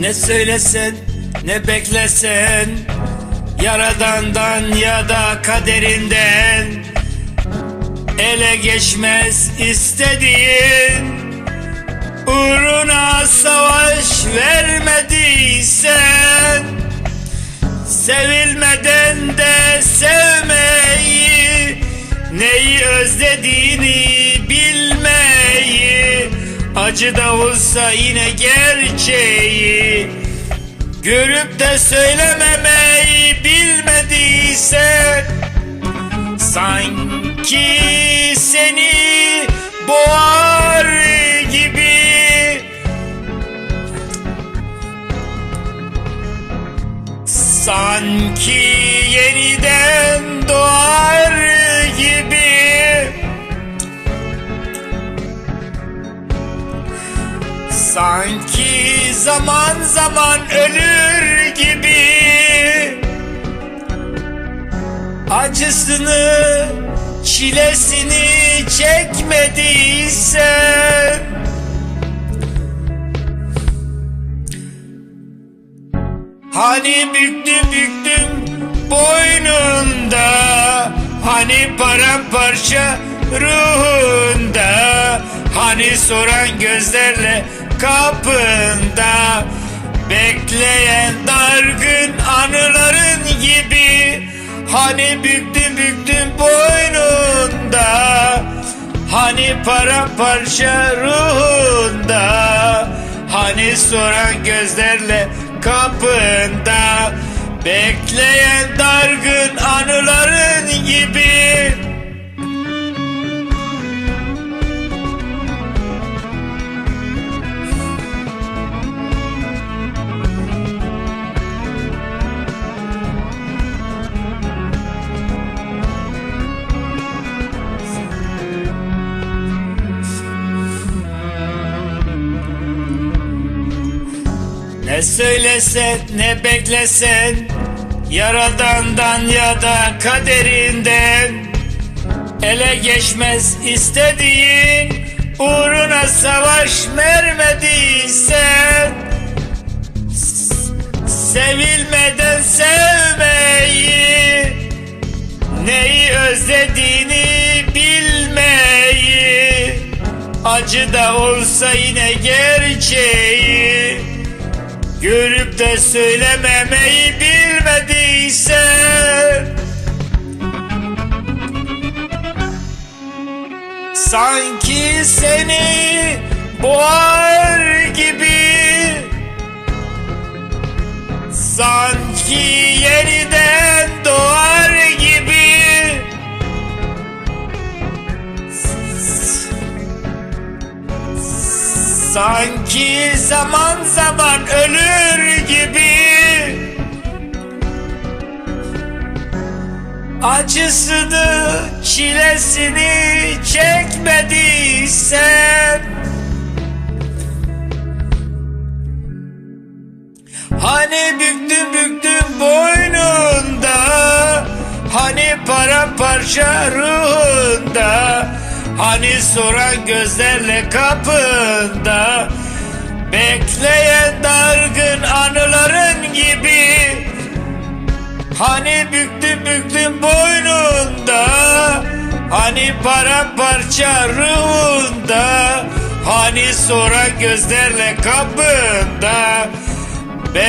Ne söylesen ne beklesen Yaradandan ya da kaderinden Ele geçmez istediğin. Uğruna savaş vermediysen Sevilmeden de sevmeyi Neyi özlediğini bilmeyi Acı da olsa yine gerçeği Görüp de söylememeyi bilmediysen Sanki seni boğar gibi. Sanki Sanki zaman zaman ölür gibi. Acısını, çilesini çekmediysen. Hani büktüm büktüm boynunda Hani paramparça ruhunda. Hani soran gözlerle kapında Bekleyen dargın anıların gibi. Hani büktüm büktüm boynunda Hani paramparça ruhunda Hani soran gözlerle kapında Bekleyen dargın anıların gibi Ne söylesen ne beklesen Yaradandan ya da kaderinden. Ele geçmez istediğin Uğruna savaş vermediysen. Sevilmeden sevmeyi Neyi özlediğini bilmeyi Acı da olsa yine gerçeği Görüp de söylememeyi bilmediysen Sanki seni boğar gibi. Sanki yeniden doğar gibi. Sanki zaman zaman ölür Acısını, çilesini çekmediysen. Hani büktüm büktüm boynunda Hani paramparça ruhunda Hani soran gözlerle kapında Hani büktüm büktüm boynunda Hani paramparça ruhunda Hani soran gözlerle kapında. Gibi